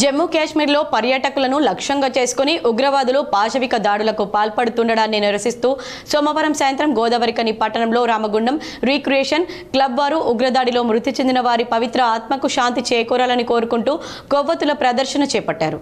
జమ్మూ కాశ్మీర్లో పర్యాటకులను లక్ష్యంగా చేసుకుని ఉగ్రవాదులు పాశవిక దాడులకు పాల్పడుతుండడాన్ని నిరసిస్తూ సోమవారం సాయంత్రం గోదావరికని పట్టణంలో రామగుండం రీక్రియేషన్ క్లబ్ వారు ఉగ్రదాడిలో మృతి చెందిన వారి పవిత్ర ఆత్మకు శాంతి చేకూరాలని కోరుకుంటూ కొవ్వొత్తుల ప్రదర్శన చేపట్టారు.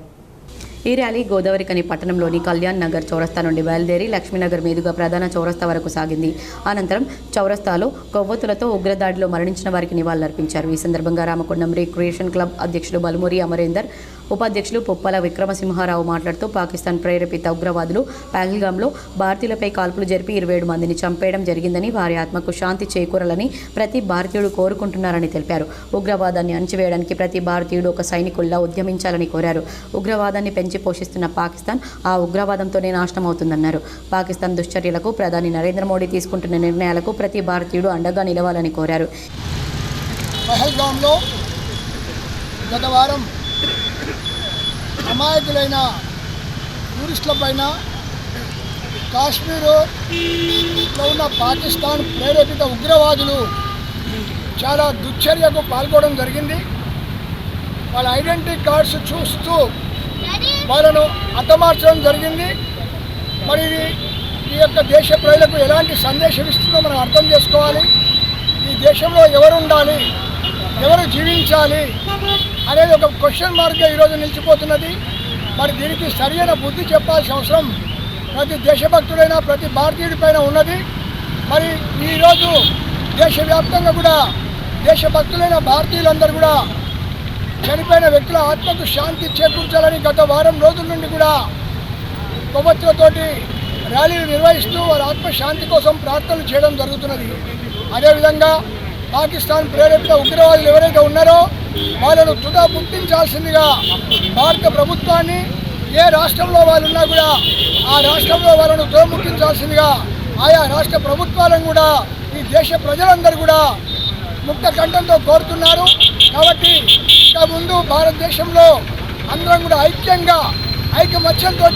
ఈ ర్యాలీ గోదావరికని పట్టణంలోని కళ్యాణ్ నగర్ చౌరస్తా నుండి బయలుదేరి లక్ష్మీనగర్ మీదుగా ప్రధాన చౌరస్తా వరకు సాగింది. అనంతరం చౌరస్తాలో కొవ్వొత్తులతో ఉగ్రదాడిలో మరణించిన వారికి నివాళులర్పించారు. ఈ సందర్భంగా రామకొండం రిక్రియేషన్ క్లబ్ అధ్యక్షులు బలుమూరి అమరేందర్ ఉపాధ్యక్షులు పుప్పల విక్రమసింహారావు మాట్లాడుతూ పాకిస్తాన్ ప్రేరేపిత ఉగ్రవాదులు పహల్గాంలో భారతీయులపై కాల్పులు జరిపి ఇరవై ఏడు మందిని చంపేయడం జరిగిందని వారి ఆత్మకు శాంతి చేకూరాలని ప్రతి భారతీయుడు కోరుకుంటున్నారని తెలిపారు. ఉగ్రవాదాన్ని అణచివేయడానికి ప్రతి భారతీయుడు ఒక సైనికుల్లా ఉద్యమించాలని కోరారు. ఉగ్రవాదాన్ని పెంచి పోషిస్తున్న పాకిస్తాన్ ఆ ఉగ్రవాదంతోనే నాశనం అవుతుందన్నారు. పాకిస్తాన్ దుశ్చర్యలకు ప్రధాని నరేంద్ర మోడీ తీసుకుంటున్న నిర్ణయాలకు ప్రతి భారతీయుడు అండగా నిలవాలని కోరారు. పహల్గాంలో గత వారం అమాయకులైన టూరిస్టుల పైన కాశ్మీరులో ఉన్న పాకిస్తాన్ ప్రేరేపిత ఉగ్రవాదులు చాలా దుశ్చర్యకు పాల్గొనడం జరిగింది. వాళ్ళ ఐడెంటిటీ కార్డ్స్ చూస్తూ వాళ్ళను హతమార్చడం జరిగింది. మరి ఇది ఈ యొక్క దేశ ప్రజలకు ఎలాంటి సందేశం ఇస్తుందో మనం అర్థం చేసుకోవాలి. ఈ దేశంలో ఎవరు ఉండాలి? ఎవరు జీవించాలి? అనేది ఒక క్వశ్చన్ మార్క్గా ఈరోజు నిలిచిపోతున్నది. మరి దీనికి సరైన బుద్ధి చెప్పాల్సిన అవసరం ప్రతి దేశభక్తుడైన ప్రతి భారతీయుడిపైన ఉన్నది. మరి ఈరోజు దేశవ్యాప్తంగా కూడా దేశభక్తులైన భారతీయులందరూ కూడా చనిపోయిన వ్యక్తుల ఆత్మకు శాంతి చేకూర్చాలని గత వారం రోజుల నుండి కూడా కొవ్వొత్తులతోటి ర్యాలీలు నిర్వహిస్తూ వారి ఆత్మశాంతి కోసం ప్రార్థనలు చేయడం జరుగుతున్నది. అదేవిధంగా పాకిస్తాన్ ప్రేరేపిత ఉగ్రవాదులు ఎవరైతే ఉన్నారో వాళ్ళను తుదా గుర్తించాల్సిందిగా భారత ప్రభుత్వాన్ని ఏ రాష్ట్రంలో వాళ్ళు ఉన్నా కూడా ఆ రాష్ట్రంలో వాళ్ళను తోముఖించాల్సిందిగా ఆయా రాష్ట్ర ప్రభుత్వాలను కూడా ఈ దేశ ప్రజలందరూ కూడా ముక్త కంఠంతో కోరుతున్నారు. కాబట్టి ఇంతకుముందు ముందు భారతదేశంలో అందరం కూడా ఐక్యంగా ఐకమత్యంతో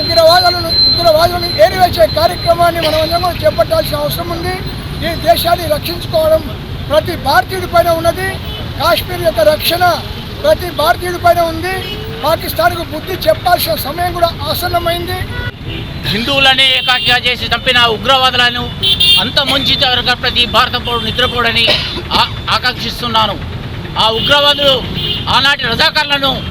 ఉగ్రవాదులను ఉగ్రవాదులను ఏరివేసే కార్యక్రమాన్ని మనం అందరం చేపట్టాల్సిన అవసరం ఉంది. ఈ దేశాన్ని రక్షించుకోవడం ప్రతి భారతీయుడి పైన ఉన్నది. కాశ్మీర్ యొక్క రక్షణ ప్రతి భారతీయుడి పైన ఉంది. పాకిస్తాన్కు బుద్ధి చెప్పాల్సిన సమయం కూడా ఆసన్నమైంది. హిందువులనే ఏకాకిగా చేసి చంపిన ఉగ్రవాదులను అంత ముంచి ప్రతి భారత పౌరుడు నిద్రపోడని ఆ- ఆకాంక్షిస్తున్నాను. ఆ ఉగ్రవాదులు ఆనాటి రజాకారులను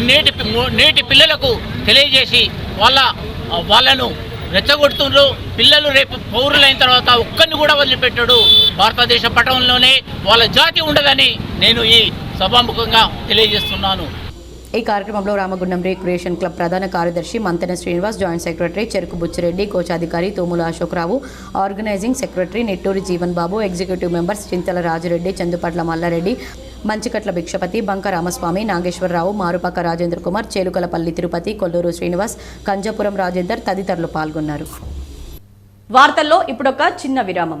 నేటి నేటి పిల్లలకు తెలియజేసి వాళ్ళ వాళ్ళను రెచ్చగొడుతుండ్రు. పిల్లలు రేపు పౌరులైన తర్వాత ఒక్కరిని కూడా వదిలిపెట్టాడు. భారతదేశ పటంలోనే వాళ్ళ జాతి ఉండదని నేను ఈ సభాముఖంగా తెలియజేస్తున్నాను. ఈ కార్యక్రమంలో రామగుండం రీక్రియేషన్ క్లబ్ ప్రధాన కార్యదర్శి మంతెన శ్రీనివాస్ జాయింట్ సెక్రటరీ చెరుకు బుచ్చిరెడ్డి కోశాధికారి Tomula Ashokrao organising secretary Netturi Jeevan Babu executive members Chintala Rajireddy Chandupatla Mallareddy Manchikatla Bhikshapathi Banka Ramaswamy Nageswararao మారుపక్క Rajendra Kumar చేలుకలపల్లి Tirupati Kolluru Srinivas కంజపురం Rajender తదితరులు పాల్గొన్నారు. వార్తల్లో ఇప్పుడొక చిన్న విరామం.